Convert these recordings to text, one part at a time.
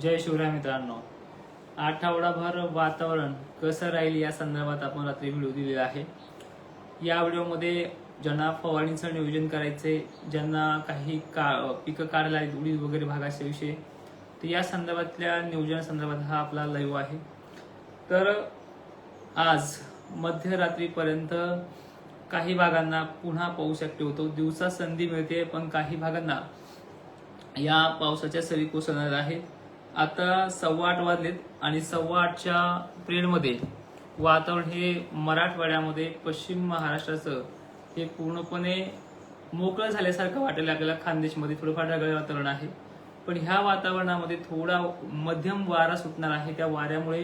जय शिवराय मित्रांनो. आठवडाभर वातावरण कसं राहील या संदर्भात आपण रात्री व्हिडिओ दिलेला आहे. या व्हिडिओमध्ये ज्यांना फवारणीचं नियोजन करायचे ज्यांना काही का पिकं काढायला आहेत, उडीद वगैरे भागाच्या विषयी तर या संदर्भातल्या नियोजनासंदर्भात हा आपला लाईव्ह आहे. तर आज मध्यरात्रीपर्यंत काही भागांना पुन्हा पाऊस ऍक्टिव्ह होतो. दिवसा संधी मिळते पण काही भागांना या पावसाच्या सरी कोसळणार आहेत. आता सव्वा आठ वाजलेत आणि सव्वा आठच्या पिरियडमध्ये वातावरण हे मराठवाड्यामध्ये पश्चिम महाराष्ट्राचं हे पूर्णपणे मोकळं झाल्यासारखं वाटेल आपल्याला खानदेशमध्ये थोडंफार ढगाळ वातावरण आहे. पण ह्या वातावरणामध्ये थोडा मध्यम वारा सुटणार आहे. त्या वाऱ्यामुळे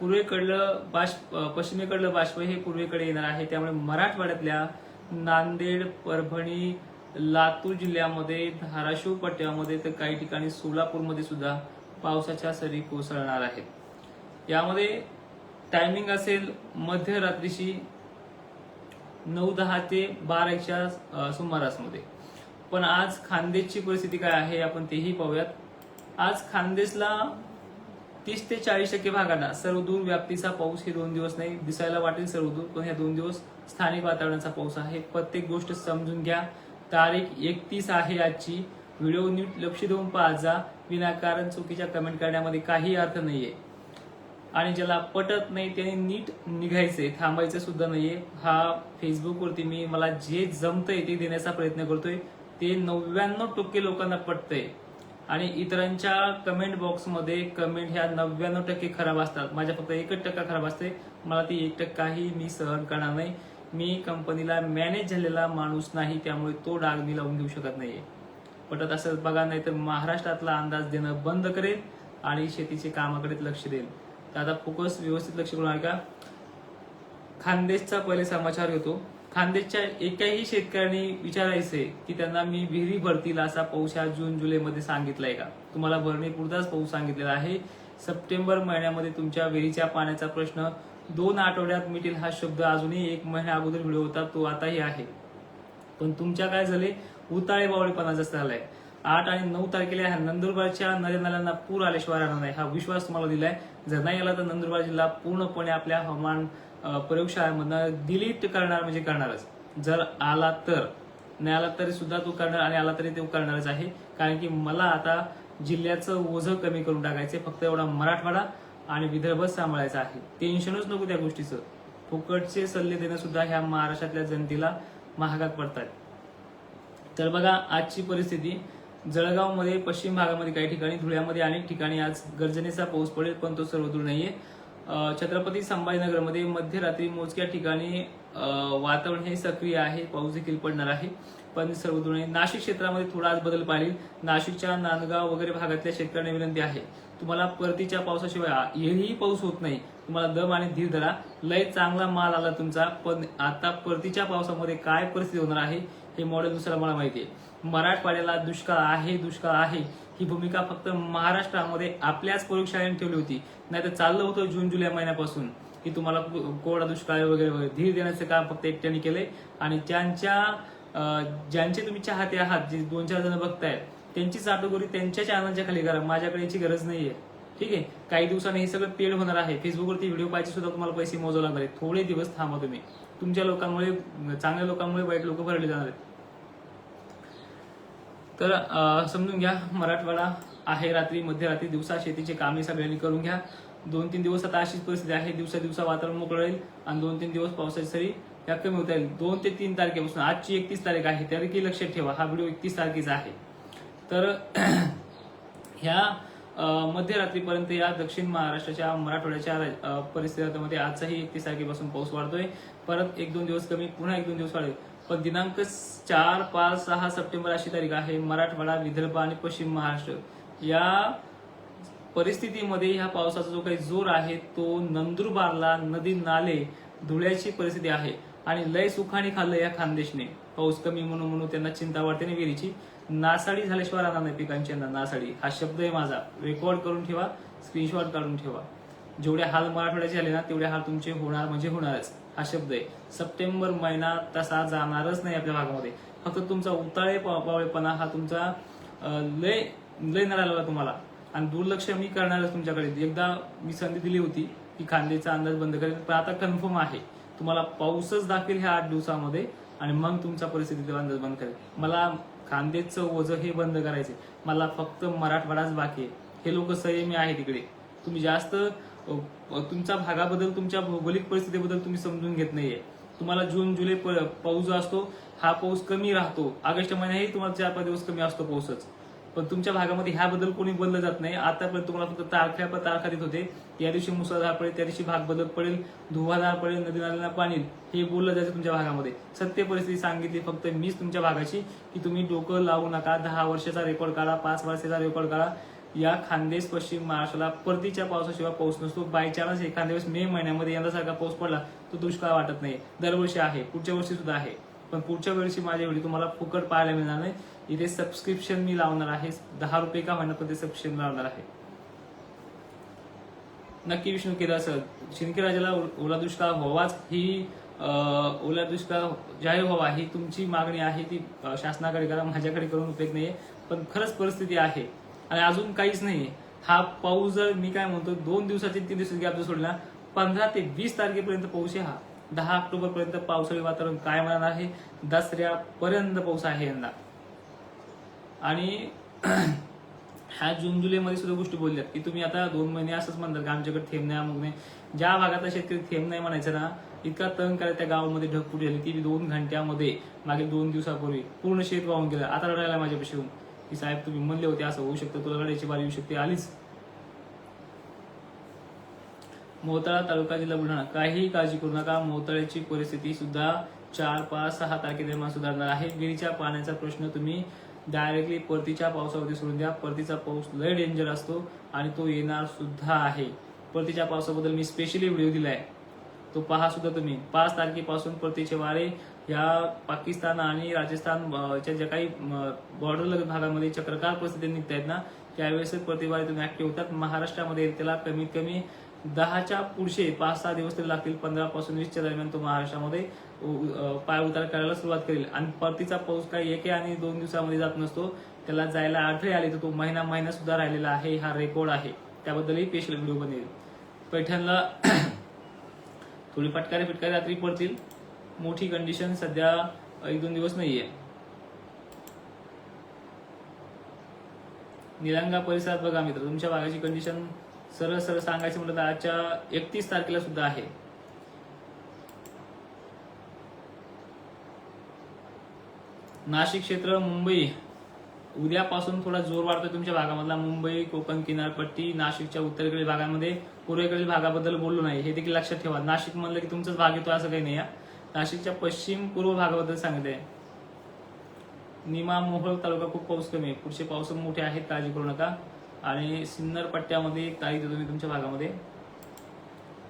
पूर्वेकडलं बाष्प पश्चिमेकडलं बाष्प हे पूर्वेकडे येणार आहे. त्यामुळे मराठवाड्यातल्या नांदेड परभणी लातूर जिल्ह्यामध्ये धाराशिव पट्ट्यामध्ये तर काही ठिकाणी सोलापूरमध्ये सुद्धा पावसाच्या सरी कोसळणार आहेत. यामध्ये टायमिंग असेल मध्यरात्रीशी नऊ दहा ते बाराच्या सुमारासमध्ये. पण आज खानदेशची परिस्थिती काय आहे आपण तेही पाहूयात. आज खानदेशला तीस ते चाळीस टक्के भागांना सर्वदूर व्याप्तीचा पाऊस हे दोन दिवस नाही दिसायला वाटेल सर्वदूर पण ह्या दोन दिवस स्थानिक वातावरणाचा पाऊस आहे. प्रत्येक गोष्ट समजून घ्या. तारीख एकतीस आहे आजची. व्हिडिओ नीट लक्ष देऊन पाहत जा विनाकारण चुकीच्या कमेंट करण्यामध्ये काही अर्थ नाहीये. आणि ज्याला पटत नाही त्याने नीट निघायचंय थांबायचं सुद्धा नाहीये. हा फेसबुकवरती मी मला जे जमतंय ते देण्याचा प्रयत्न करतोय. ते नव्याण्णव टक्के लोकांना पटतंय. आणि इतरांच्या कमेंट बॉक्समध्ये कमेंट ह्या नव्याण्णव टक्के खराब असतात. माझ्या फक्त एकच टक्का खराब असते मला ती एक टक्काही मी सहन करणार नाही. मी कंपनीला मॅनेज झालेला माणूस नाही त्यामुळे तो डाग मी लावून देऊ शकत नाहीये. पटत असेल बघा नाही तर महाराष्ट्रातला अंदाज देणं बंद करेल आणि शेतीचे कामाकडे लक्ष देईल. तर आता फोकस व्यवस्थित लक्ष करून ऐका. खानदेशचा पहिले समाचार येतो खानदेशच्या एकाही शेतकऱ्यांनी विचारायचे की त्यांना मी विहिरी भरतील असा पाऊस हा जून जुलैमध्ये सांगितलाय का? तुम्हाला भरणीपुरताच पाऊस सांगितलेला आहे. सप्टेंबर महिन्यामध्ये तुमच्या विहिरीच्या पाण्याचा प्रश्न दोन आठवड्यात मिटेल हा शब्द अजूनही एक महिन्या अगोदर व्हिडिओ होता तो आताही आहे. पण तुमच्या काय झाले? उताळे बावळेपणा जास्त झालाय. आठ आणि नऊ तारखेला ह्या नंदुरबारच्या नद्या नाल्यांना पूर आल्याशिवाय राहणार नाही. हा विश्वास तुम्हाला दिलाय. जर नाही आला तर नंदुरबार जिल्हा पूर्णपणे आपल्या हवामान प्रयोगशाळेमधनं डिलीट करणार म्हणजे करणारच. जर आला तर. नाही आला तरी सुद्धा तो करणार आणि आला तरी तो करणारच आहे. कारण की मला आता जिल्ह्याचं ओझं कमी करून टाकायचं फक्त एवढा मराठवाडा आणि विदर्भच सांभाळायचा आहे. टेन्शनच नको त्या गोष्टीचं. फुकटचे सल्ले देणं सुद्धा ह्या महाराष्ट्रातल्या जनतेला महागात पडतात तर बघा आजची परिस्थिती जळगावमध्ये पश्चिम भागामध्ये काही ठिकाणी धुळ्यामध्ये अनेक ठिकाणी आज गर्जनेचा पाऊस पडेल पण तो सर्वदूर नाहीये. छत्रपती संभाजीनगरमध्ये मध्यरात्री मोजक्या ठिकाणी वातावरण हे सक्रिय आहे पाऊस देखील पडणार आहे पण सर्वदूर नाही. नाशिक क्षेत्रामध्ये थोडा आज बदल पाहिजे नाशिकच्या नांदगाव वगैरे भागातल्या शेतकऱ्यांना विनंती आहे तुम्हाला परतीच्या पावसाशिवाय येही पाऊस होत नाही. तुम्हाला दम आणि धीर धरा. लय चांगला माल आला तुमचा पण आता परतीच्या पावसामध्ये काय परिस्थिती होणार आहे हे मॉडेल दुसरं मला माहिती आहे. मराठवाड्याला दुष्काळ आहे दुष्काळ आहे ही भूमिका फक्त महाराष्ट्रामध्ये आपल्याच प्रयोगशाळेने ठेवली होती. नाही तर चाललं होतं जून जुलै महिन्यापासून. की तुम्हाला कोरडा दुष्काळ वगैरे वगैरे धीर देण्याचं काम फक्त एकट्याने केलंय. आणि ज्यांच्या ज्यांचे तुम्ही चाहते आहात जे दोन चार जण बघतायत त्यांची चाटोगोरी त्यांच्या चॅनलच्या खाली करा. माझ्याकडे याची गरज नाहीये. ठीक आहे? काही दिवसांनी हे सगळं पेड होणार आहे. फेसबुकवरती व्हिडिओ पाहिजे सुद्धा तुम्हाला पैसे मोजावे लागणार आहे थोडे दिवस थांबा तुम्ही. तुमच्या लोकांमुळे चांगल्या लोकांमुळे वाईट लोक भरले जाणार आहेत. तर समजून घ्या मराठवाडा आहे रात्री मध्यरात्री दिवसा शेतीचे कामे सगळ्यांनी करून घ्या. दोन तीन दिवस आता अशीच परिस्थिती आहे दिवसा दिवसा वातावरण मोकळं राहील आणि दोन तीन दिवस पावसाची सरी या कमी होता येईल दोन ते तीन तारखेपासून आजची एकतीस तारीख आहे त्यापैकी लक्षात ठेवा हा व्हिडिओ एकतीस तारखेचा आहे. तर ह्या मध्यरात्रीपर्यंत या दक्षिण महाराष्ट्राच्या मराठवाड्याच्या परिस्थितीमध्ये आजचाही एकतीस तारखेपासून पाऊस वाढतोय. परत एक दोन दिवस कमी पुन्हा एक दोन दिवस वाढेल. पण दिनांक चार पाच सहा सप्टेंबर अशी तारीख आहे मराठवाडा विदर्भ आणि पश्चिम महाराष्ट्र. या परिस्थितीमध्ये ह्या पावसाचा जो काही जोर आहे तो नंदुरबारला नदी नाले धुळ्याची परिस्थिती आहे. आणि लय सुखाने खाल्लं या खानदेशने. पाऊस कमी म्हणून म्हणून त्यांना चिंता वाटते ना विहिरीची. नासाडी झाल्याशिवाय राहणार नाही पिकांची यंदा नासाडी. हा शब्द आहे माझा. रेकॉर्ड करून ठेवा स्क्रीनशॉट काढून ठेवा. जेवढे हाल मराठवाड्याचे झाले ना तेवढे हाल तुमचे होणार म्हणजे होणारच. हा शब्द आहे. सप्टेंबर महिना तसा जाणारच नाही आपल्या भागामध्ये. फक्त तुमचा उताळे पावळेपणा हा तुमचा लय लय नळाला तुम्हाला. आणि दुर्लक्ष मी करणारच तुमच्याकडे. एकदा मी संधी दिली होती की खांदेचा अंदाज बंद करेल पण आता कन्फर्म आहे. तुम्हाला पाऊसच दाखवेल ह्या आठ दिवसामध्ये आणि मग तुमचा परिस्थितीचा अंदाज बंद करेल. मला खांदेचं ओझं हे बंद करायचे. मला फक्त मराठवाडाच बाकी आहे. हे लोक संयमी आहे तिकडे तुम्ही जास्त तुमच्या भागाबद्दल तुमच्या भौगोलिक परिस्थितीबद्दल तुम्ही समजून घेत नाहीये. तुम्हाला जून जुलै प- पाऊस जो असतो हा पाऊस कमी राहतो. ऑगस्ट महिन्याही तुम्हाला चार पाच दिवस कमी असतो पाऊसच. पण तुमच्या भागामध्ये ह्याबद्दल कोणी बोललं जात नाही. आतापर्यंत तुम्हाला फक्त तारख्या पण तारखा देत होते. या दिवशी मुसळधार पडेल त्या दिवशी भाग बदल पडेल धुवाधार पडेल नदी नाल्यांना पाणी हे बोललं जायचं तुमच्या भागामध्ये. सत्य परिस्थिती सांगितली फक्त मीच तुमच्या भागाची की तुम्ही डोकं लावू नका. दहा वर्षाचा रेकॉर्ड काढा पाच वर्षाचा रेकॉर्ड काढा. या खानदेश पश्चिम महाराष्ट्राला परतीच्या पावसाशिवाय पाऊस नसतो. बाय चान्स एखाद्या वेळेस मे महिन्यामध्ये यंदासारखा पाऊस पडला तो दुष्काळ वाटत नाही. दरवर्षी आहे पुढच्या वर्षी सुद्धा आहे. पण पुढच्या वर्षी माझे व्हिडिओ तुम्हाला फुकट पाहायला मिळणार नाही. इथे सबस्क्रिप्शन मी लावणार आहे. दहा रुपये का होणार पण ते सबस्क्रिप्शन लावणार आहे. नक्की विष्णू केलं असं शिंदे राजाला ओला दुष्काळ व्हावाच ही ओला दुष्काळ जाहीर व्हावा ही तुमची मागणी आहे ती शासनाकडे करा माझ्याकडे करून उपयोग नाहीये. पण खरंच परिस्थिती आहे. आणि अजून काहीच नाही हा पाऊस जर मी काय म्हणतो दोन दिवसाची तीन दिवसाची गॅप जर सोडला पंधरा ते वीस तारखेपर्यंत पाऊस आहे हा. दहा ऑक्टोबर पर्यंत पावसाळी वातावरण कायम राहणार आहे. दसऱ्यापर्यंत पाऊस आहे यंदा. आणि ह्या जून जुलैमध्ये सुद्धा गोष्टी बोलल्यात की तुम्ही आता दोन महिने असंच म्हणतात की आमच्याकडे थेंब नाही मग नाही. ज्या भागातला शेतकरी थेंब नाही म्हणायचं ना इतका तंग करायला त्या गावामध्ये ढगफुटी झाली ती दोन घंट्यामध्ये मागे दोन दिवसापूर्वी पूर्ण शेत वाहून गेलं. आता रडायला माझ्यापाशी येऊन. की साहेब तुम्ही म्हणले होते असं होऊ शकतं तुला रडायची बारी येऊ शकते आलीच. मोताळा तालुका जिल्हा बुलढाणा. काहीही काळजी करू नका. मोताळ्याची परिस्थिती सुद्धा चार पाच सहा तारखेदरम्यान सुधारणार आहे. विहिरीच्या पाण्याचा प्रश्न तुम्ही डायरेक्टली परतीच्या पावसावरती सोडून द्या. परतीचा पाऊस लय डेंजर असतो आणि तो येणार सुद्धा आहे. परतीच्या पावसाबद्दल मी स्पेशली व्हिडिओ दिलाय. तो पहा सुद्धा तुम्ही. पाच तारखेपासून परतीचे वारे या पाकिस्तान आणि राजस्थान च्या ज्या काही बॉर्डर लगत भागामध्ये चक्रकार परिस्थिती निघत आहेत ना त्यावेळेस प्रतिवारे तुम्ही ऍक्टिव्ह होतात. महाराष्ट्रामध्ये त्याला कमीत कमी दहाच्या पुढचे पाच सहा दिवस तरी लागतील. पंधरा पासून वीसच्या दरम्यान तो महाराष्ट्रामध्ये. पाय उतार करायला सुरुवात करेल. आणि परतीचा पाऊस काही एके आणि दोन दिवसामध्ये जात नसतो. त्याला जायला अडथळे आले तर तो महिना महिना सुद्धा राहिलेला आहे. हा रेकॉर्ड आहे. त्याबद्दलही स्पेशल व्हिडिओ बनेल. पैठणला थोडी फटकारे फिटकारे रात्री पडतील. मोठी कंडिशन सध्या एक दोन दिवस नाहीये. निलंगा परिसरात बघा मित्र तुमच्या भागाची कंडिशन सरळ सरळ सांगायचं म्हटलं तर आजच्या एकतीस तारखेला सुद्धा आहे. नाशिक क्षेत्र मुंबई. उद्यापासून थोडा जोर वाढतोय तुमच्या भागामधला. मुंबई कोकण किनारपट्टी नाशिकच्या उत्तरेकडील भागामध्ये. पूर्वेकडील भागाबद्दल बोललो नाही. हे देखील लक्षात ठेवा. नाशिक म्हणलं की तुमचाच भाग येतो असं काही नाही नाशिकच्या पश्चिम पूर्व भागाबद्दल सांगितलंय निमा मोहोळ तालुका खूप पाऊस कमी आहे. पुढचे पाऊस मोठे आहेत काळजी करू नका. आणि सिन्नर पट्ट्यामध्ये एक तारीख देतो मी तुमच्या भागामध्ये.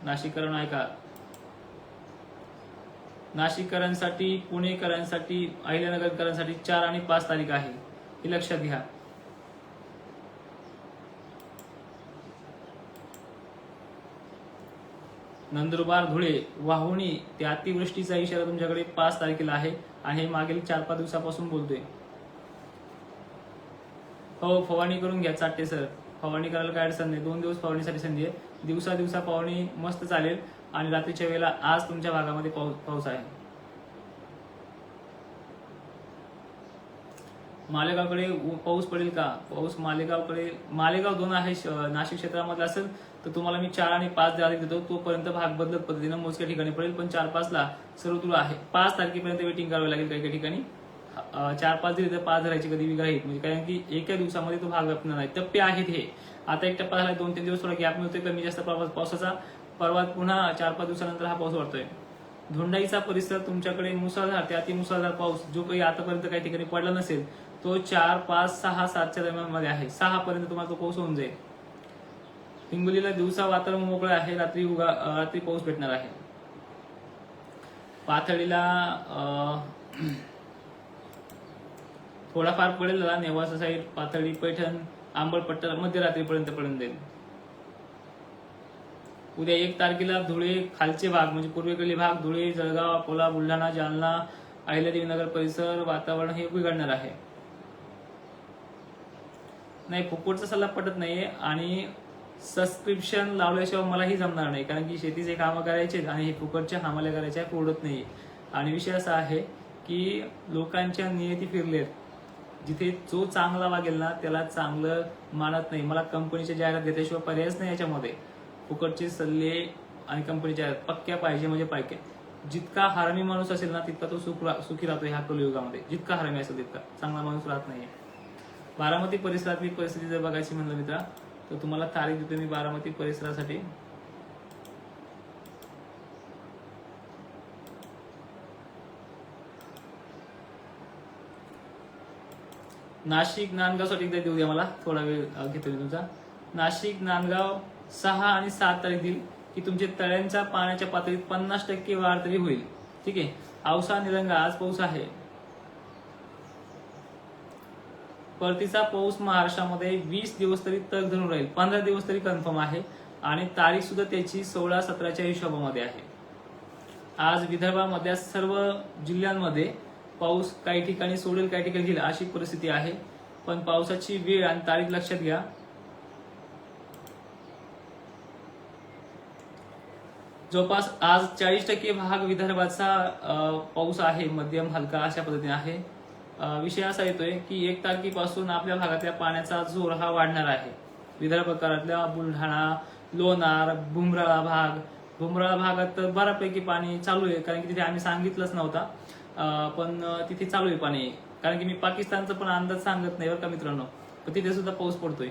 नाशिककरण ऐका नाशिककरांसाठी पुणेकरांसाठी अहिल्यानगरकरांसाठी चार आणि पाच तारीख आहे. हे लक्षात घ्या. नंदुरबार धुळे वाहुणी ते अतिवृष्टीचा इशारा तुमच्याकडे पाच तारखेला आहे आणि हे मागील चार पाच दिवसापासून बोलतोय. हो फवारणी करून घ्या चाटे सर. फवारणी करायला काय अडचण नाही. दोन दिवस फवारणीसाठी संधी आहे. दिवसा दिवसा फवारणी मस्त चालेल. आणि रात्रीच्या वेळेला आज तुमच्या भागामध्ये पाऊस पाऊस आहे. मालेगावकडे पाऊस पडेल का? पाऊस मालेगावकडे मालेगाव दोन आहे नाशिक क्षेत्रामध्ये असेल तर तुम्हाला मी चार आणि पाच तारीख देतो तोपर्यंत भाग बदलत पद्धतीनं मोजक्या ठिकाणी पडेल पण चार पाच ला सर्व तुला आहे. पाच तारखेपर्यंत वेटिंग करावी लागेल काही काही ठिकाणी चार पाच दिले तर पाच धरायची कधी वेगळा म्हणजे कारण की एका दिवसामध्ये तो भाग व्यापणार नाही. टप्पे आहेत हे. आता एक टप्पा झाला दोन तीन दिवस थोडा गॅप मिळतोय कमी जास्त पावसाचा. परवा पुन्हा चार पाच दिवसानंतर हा पाऊस वाढतोय. धोंडाईचा परिसर तुमच्याकडे मुसळधार ते अतिमुसळधार पाऊस. जो काही आतापर्यंत काही ठिकाणी पडला नसेल तो चार पाच सहा सातच्या दरम्यानमध्ये आहे. सहा पर्यंत तुम्हाला तो पाऊस होऊन जाईल. हिंगोलीला दिवसा वातावरण मोकळं आहे रात्री उगा रात्री पाऊस भेटणार आहे. पाथर्डीला थोडाफार पडेल नेवासा साईड पाथर्डी पैठण आंबळपट्टा मध्यरात्रीपर्यंत पडून जाईल. उद्या एक तारखेला धुळे खालचे भाग म्हणजे पूर्वेकडील भाग धुळे जळगाव अकोला बुलढाणा जालना अहिल्यादेवी नगर परिसर वातावरण हे बिघडणार आहे. नाही फुकटचा सल्ला पटत नाहीये आणि सबस्क्रिप्शन लावल्याशिवाय मलाही जमणार नाही कारण की शेतीचे कामं करायचे आणि हे फुकटच्या हमाल्या करायच्या पुरत नाही आणि विषय असा आहे की लोकांच्या नियती फिरलेत. जिथे जो चांगला वागेल ना त्याला चांगलं मानत नाही. मला कंपनीच्या जाहिरात घेतल्याशिवाय पर्यायच नाही याच्यामध्ये. फुकटचे सल्ले आणि कंपनीच्या पक्क्या पाहिजे म्हणजे पाहिजे जितका हरामी माणूस असेल ना तितका तो सुख सुखी राहतो ह्या कलयुगामध्ये. जितका हरामी असेल तितका. चांगला माणूस राहत नाही बारामती परिसरातली परिस्थिती जर बघायची म्हणलं मित्रा तर तुम्हाला तारीख देतो मी बारामती परिसरासाठी. नाशिक नांदगावसाठी एकदा देऊ द्या मला थोडा वेळ घेतो मी तुमचा. नाशिक नांदगाव सहा आणि सात तारीख देईल की तुमच्या तळ्यांच्या पाण्याच्या पातळीत पन्नास टक्के वाढ तरी होईल. ठीक आहे? औसा निरंगा आज पाऊस आहे. परतीचा पाऊस महाराष्ट्रामध्ये वीस दिवस तरी तग धरून राहील. पंधरा दिवस तरी कन्फर्म आहे आणि तारीख सुद्धा त्याची सोळा सतराच्या हिशोबामध्ये आहे. आज विदर्भामधल्या सर्व जिल्ह्यांमध्ये पाऊस काही ठिकाणी सोडेल काही ठिकाणी घेईल अशी परिस्थिती आहे. पण पावसाची वेळ आणि तारीख लक्षात घ्या. जवळपास आज चाळीस टक्के भाग विदर्भाचा पाऊस आहे मध्यम हलका अशा पद्धतीने आहे. विषय असा येतोय की एक तारखेपासून आपल्या भागातल्या पाण्याचा जोर हा वाढणार आहे. विदर्भ प्रकारातल्या बुलढाणा लोणार बुमराळा भाग बुमराळा भागात तर बऱ्यापैकी पाणी चालू आहे कारण की तिथे आम्ही सांगितलंच नव्हता. पण तिथे चालू आहे पाणी. कारण की मी पाकिस्तानचा पण अंदाज सांगत नाही बरं का मित्रांनो. पण तिथे सुद्धा पाऊस पडतोय.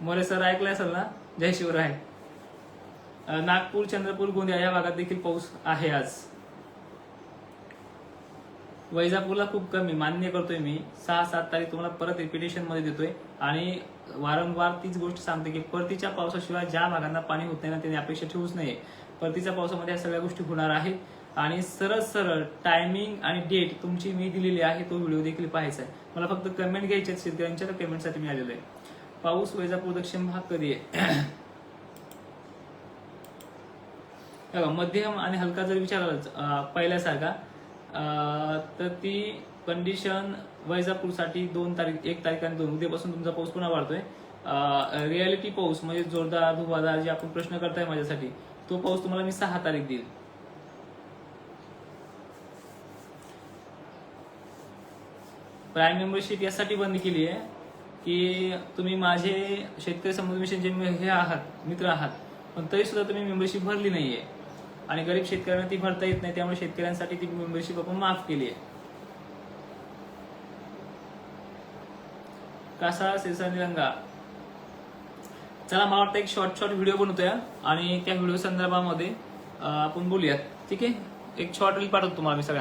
मोरे सर ऐकलं असेल ना? जय शिवराय. नागपूर चंद्रपूर गोंदिया या भागात देखील पाऊस आहे आज. वैजापूरला खूप कमी मान्य करतोय मी. सहा सात तारीख तुम्हाला परत रिपिटेशनमध्ये देतोय. आणि वारंवार तीच गोष्ट सांगते की परतीच्या पावसाशिवाय ज्या भागांना पाणी होत नाही ना त्यांनी अपेक्षा ठेवूच नये. परतीच्या पावसामध्ये या सगळ्या गोष्टी होणार आहेत. आणि सरळ सरळ टायमिंग आणि डेट तुमची मी दिलेली आहे तो व्हिडिओ देखील पाहायचा आहे. मला फक्त कमेंट घ्यायचे शेतकऱ्यांच्या तर कमेंटसाठी मी आलेलो आहे. पाऊस वैजापूर दक्षिण भाग कधी आहे बघा, मध्यम आणि हलका जर विचारला पहिल्यासारखा अं, तर ती कंडिशन वैजापूरसाठी दोन तारीख एक तारीख आणि दोन उद्यापासून तुमचा पाऊस पुन्हा वाढतोय. रियालिटी पाऊस म्हणजे जोरदार धुवादार जे आपण प्रश्न करताय माझ्यासाठी तो पाऊस तुम्हाला मी सहा तारीख देईल. प्राईम मेंबरशिप यासाठी बंद केली आहे की तुम्ही माझे शेतकरी समृद्धी मिशन जे हे आहात मित्र आहात पण तरी सुद्धा तुम्ही मेंबरशिप भरली नाहीये. आणि गरीब शेतकऱ्यांना ती भरता येत नाही त्यामुळे शेतकऱ्यांसाठी ती मेंबरशिप आपण माफ केली आहे. कासा सिरसा चला मला वाटतं एक शॉर्ट शॉर्ट व्हिडिओ बनवतोया आणि त्या व्हिडिओ संदर्भामध्ये आपण बोलूयात. ठीक आहे? एक शॉर्ट रील पाठवतो तुम्हाला मी सगळ्यांना.